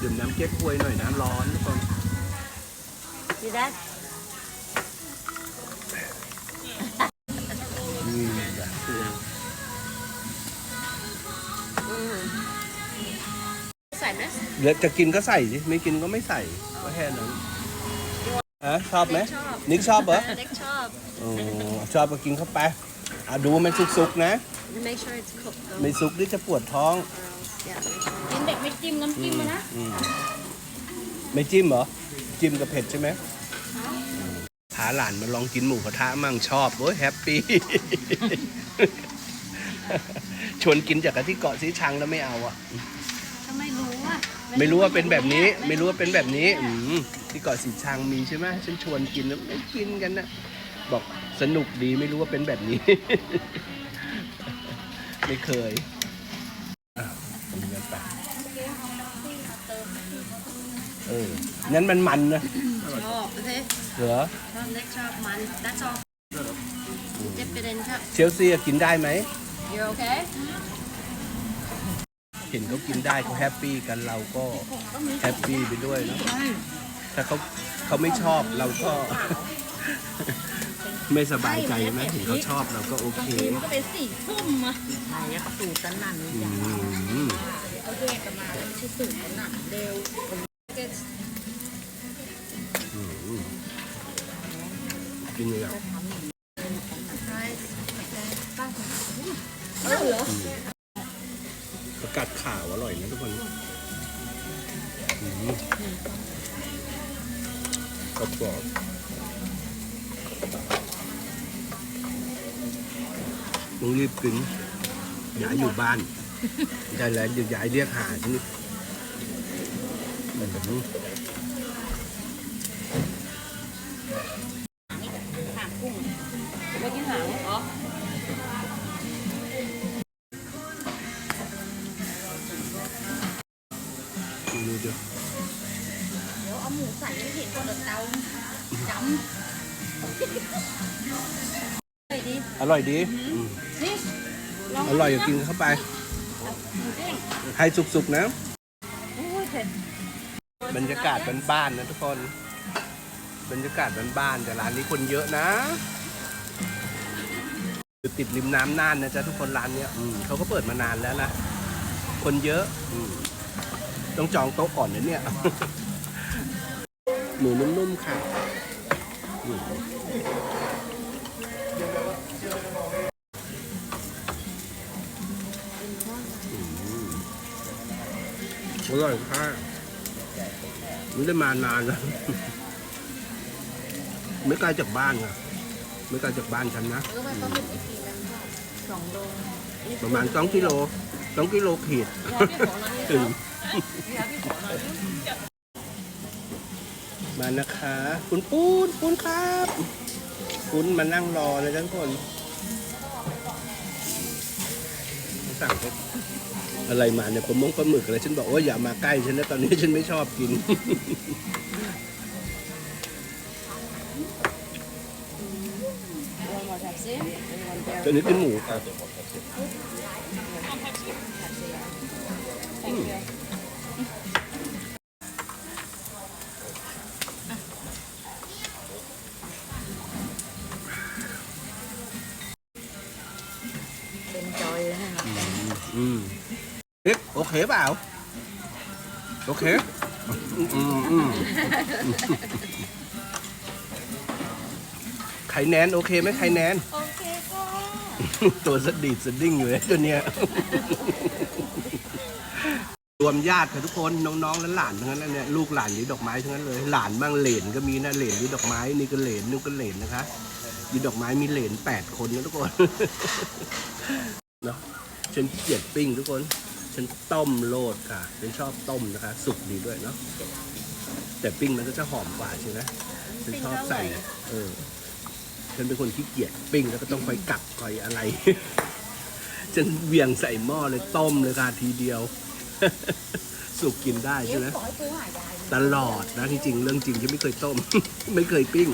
ดื่มน้ำเก๊กฮวยหน่อยนะร้อนทุกคน See that? นี่จ้ะใส่ไหมเดี๋ยวจะกินก็ใส่สิ ไม่กินก็ไม่ใส่ก็แค่นั้นฮะชอบไหมชอบนิกชอบเหรอเล็กชอบ โอ้ชอบก็กินเข้าไปอะดูมันสุกๆนะ make sure it's cooked though ไม่สุกนี่จะปวดท้อง yeah make sure กิน เด็กไม่จิ้มน้ำจิ้มมานะอืมไม่จิ้มเหรอ จิ้มกับเผ็ดใช่ไหมพาหลานมาลองกินหมูกระทะมั่งชอบโอ้ยแฮปปี้ ชวนกินจากที่เกาะสีชังแล้วไม่เอาอะทำไมรู้อะไม่รู้ว่าเป็นแบบนี้ ไม่รู้ว่าเป็นแบบนี้อืมที่เกาะสีชังมีใช่ไหมฉันชวนกินแล้วไม่กินกันนะบอกสนุกดีไม่รู้ว่าเป็นแบบนี้ ไม่เคยอะทำกัน ไปเออนั้นมันมันนะชอบโอเคเหรอชอบเล็กชอบมัน that's all เจ็บประเด็นครับเชลซีอะกินได้ไหม you okay เห็นเขากินได้เขาแฮปปี้กันเราก็แฮปปี้ไปด้วยเนาะถ้าเขาเขาไม่ชอบเราก็ ไม่สบายใจไหมเห็นเขาชอบเราก็โอเคมันก็เป็นสี่ทุ่มอะไหนอะกระตูกันนั่นอืม เขาแยกกันมาแล้วไม่ใช่สูตรกันนั่นเร็วอืมกินเลยอะเออเหรอประกาศข่าวอร่อยนะทุกคนกรอบกรอบต้องรีบกินอย่าอยู่บ้าน ได้แล้วเดี๋ยวย้ายเรียกหาที่นี่อืมหางกุ้งไม่กินหางเหรอดูเดี๋ยวเดี๋ยวเอาหมูใส่ให้เห็นก่อนเดี๋ยวเตาจอร่อยดีอืมำนี่ลองอร่อยอย่ากินเข้าไปหมูเด้ง ให้สุกๆนะ บรรยากาศบ้านๆนะทุกคน บรรยากาศบ้านๆแต่ร้านนี้คนเยอะนะอยู่ติดริมน้ำน่านนะจ๊ะทุกคนร้านเนี้ยอืมเขาก็เปิดมานานแล้วนะ คนเยอะอืมต้องจองโต๊ะก่อนนะเนี่ย หมูนุ่มๆค่ะอืม อร่อยค่ะไม่ได้มานานแล้วไม่ไกลจากบ้านค่ะไม่ไกลจากบ้านฉันนะเออมันต้องเป็นกี่กิโลสองโลประมาณสองกิโลสองกิโลขีดยาพี่ขอหน่อยถึงยาพี่ขอหน่อยมานะคะ คุณปูนปูนครับปูนมานั่งรอเลยทั้งคนสั่งให้ อะไรมาเนี่ยปลาหมงปลาหมึกอะไรฉันบอกว่าอย่ามาใกล้ฉันนะตอนนี้ฉันไม่ชอบกิน one more Pepsi and one ตอนนี้เป็นหมูครับ เอ๊ะโอเคเปล่า โอเคอืมอืมอืมไข่แนนโอเคไหมไข่แนน โอเคค่ะตัวสะดีดสะดิ้งอยู่เลยตัวเนี้ย รวมญาติค่ะทุกคนน้องๆและหลานทั้งนั้นนะเนี่ยลูกหลานยีดอกไม้ทั้งนั้นเลย หลานบ้างเหลนก็มีนะเหลนยีดอกไม้นี่ก็เหลนนี่ก็เหลนนะคะยีดอกไม้มีเหลนแปดคนนะทุกคนเนาะฉันขี้เกียจปิ้งทุกคน ฉันต้มโลดค่ะ ฉันชอบต้มนะคะ สุกดีด้วยเนาะ แต่ปิ้งมันก็จะหอมกว่าใช่ไหมฉันชอบใส่ เออ ฉันเป็นคนขี้เกียจปิ้งแล้วก็ต้องคอยกลับคอยอะไร ฉันเวียงใส่หม้อเลยต้มเลยค่ะทีเดียว สุกกินได้เดี๋ยใช่วไหมขอให้ปูหายายตลอดนะที่จริงเรื่องจริงฉันไม่เคยต้ม ไม่เคยปิ้ง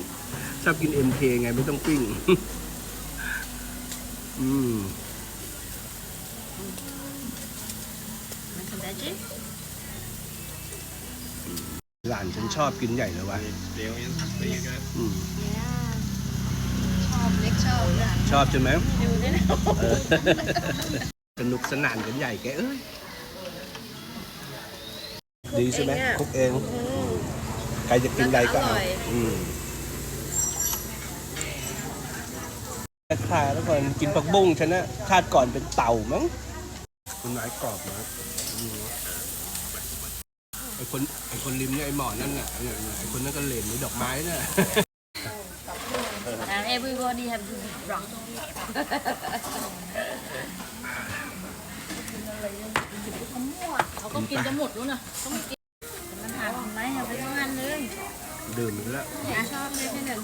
ชอบกิน MK ไงไม่ต้องปิ้ง อืม and some veggie ห ลานฉันชอบกินใหญ่เลยวะ Deel in, vliegen. อืมชอบเล็กชอบนะชอบใช่ไหมดูด้วยนะเออสนุกสนานกันใหญ่แกเอ้ยดีใช่ไหมคุกเองใครจะกินอะไรก็เอาอืมคาแล้วก่อนกินผักบุ้งฉันนะคาดก่อนเป็นเต่ามั้งคุณนายกรอบนะอืมไอ คนไอคนริมเนี่ยไอหมอนั่นน่ะเนี่ยไอคนนั้นก็เหลนในดอกไม้น่ะ and everybody have to be drunk เขาก็กินจะหมดแล้วนะต้องกินมันหาทำไมเอาไปทั้งวันเลยดื่มไปแล้วอย่าชอบเลยพี่หนึ่ง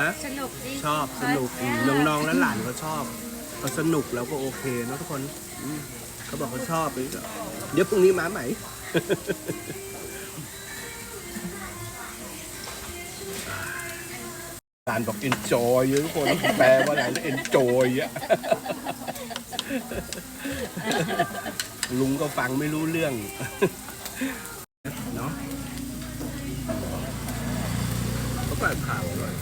ฮะสนุกดีชอบสนุกอืมน้องๆและหลานก็ชอบพอสนุกแล้วก็โอเคเนอะทุกคนอืมเขาบอกเขาชอบเลยก็เดี๋ยวพรุ่งนี้มาใหม่ หลานบอก enjoy เยอะทุกคนแปลว่าอะไรนะ enjoy อะลุงก็ฟังไม่รู้เรื่อง เนาะเขาเปิดข่าวอร่อย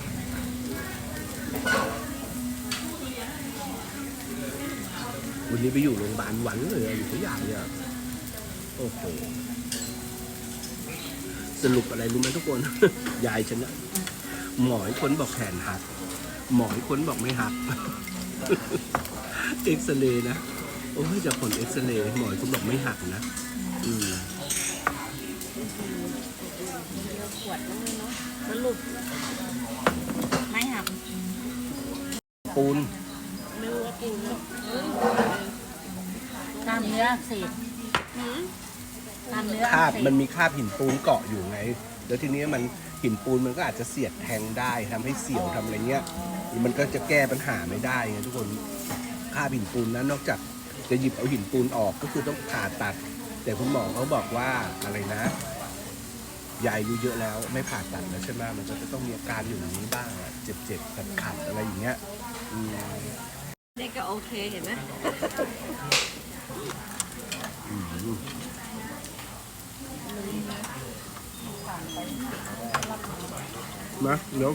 วันนี้ไปอยู่โรงพยาบาลหวันเลยอะอยู่ที่ยาเนี่ยโอ้โห สรุปอะไรรู้ไหมทุกคน ยายฉันนะ หมออีกคนบอกแขนหัก หมออีกคนบอกไม่หัก เอ็กซเรย์นะ โอ้ยจากผลเอ็กซเรย์หมออีกคนบอกไม่หักนะ อืมขวดนึงเนาะสรุปไม่หักปูนไม่รู้ว่ากินกล้ามเนื้ออักเสีกล้ามเนื้อคราอับกเสมันบมีคราบหินปูนเกาะอยู่ไง แล้วทีนี้มัน หินปูนมันก็อาจจะเสียดแทงได้ทำให้เสียวทำอะไรเงี้ยมันก็จะแก้ปัญหาไม่ได้ไงทุกคนคราบหินปูนนั้นนอกจากจะหยิบเอาหินปูนออกก็คือต้องผ่าตัด แต่คุณหมอเขาบอกว่าอะไรนะยายอายุเยอะแล้วไม่ผ่าตัดแล้วใช่ไหมมันก็จะต้องมีอาการอยู่อย่างนี้บ้างอะเจ็บๆขัดๆอะไรอย่างเงี้ยอืมนี่ก็โอเคเห็นไหมอืม มาเดี๋ยว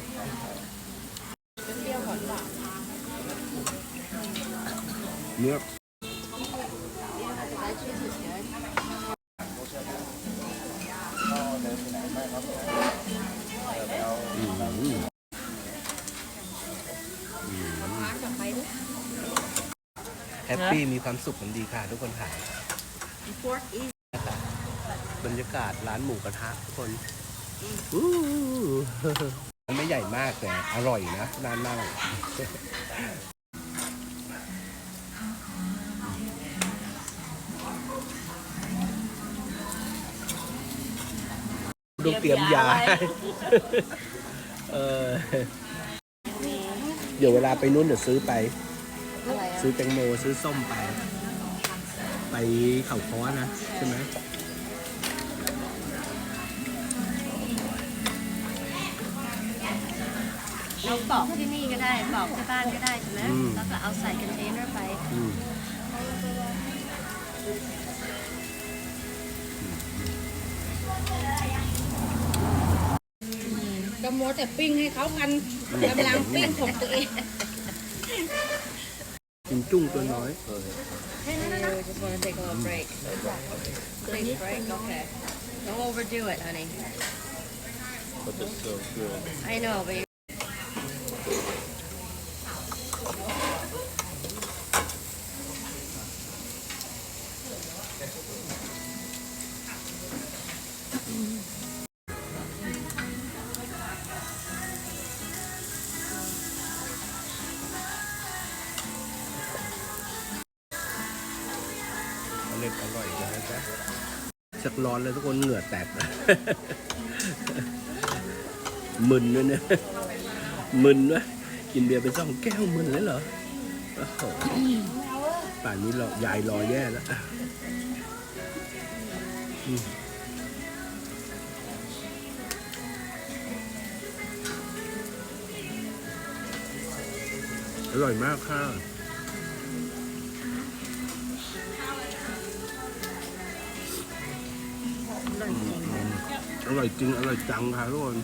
เนื้ออืมอืมแฮปปี้มีความสุขมันดีค่ะ ทุกคนค่ะบรรยากาศร้านหมูกระทะทุกคนอู้ มันไม่ใหญ่มากแต่อร่อยนะน่านั่งดูเตรียมยาเออเดี๋ยวเวลาไปนู้นเดี๋ยวซื้อไป ซื้อแตงโมซื้อส้มไป ไปเขาค้อนะ ใช่ไหม เราปอกที่นี่ก็ได้ปอกที่บ้านก็ได้ใช่ไหมแล้วก็เอาใส่คอนเทนเนอร์ไปอืมก็มัวแต่ปิ้งให้เขากันกำลังปิ้งของตัวเองกินจุ้งตัวน้อย You just want to take a little break. Please break, okay. Don't overdo it, honey. But it's so good. I know, but you อร่อยอร่อยจังนะจ๊ะชักร้อนเลยทุกคนเหงื่อแตกมึนด้วยเนี่ยมึนด้วย กินเบียร์ไปสองแก้วมึนเลยเหรอโอ้โหป่านนี้เรายายรอแย่แล้วอืมอร่อยมากค่ะอร่อยจริง อร่อยจังค่ะทุกคน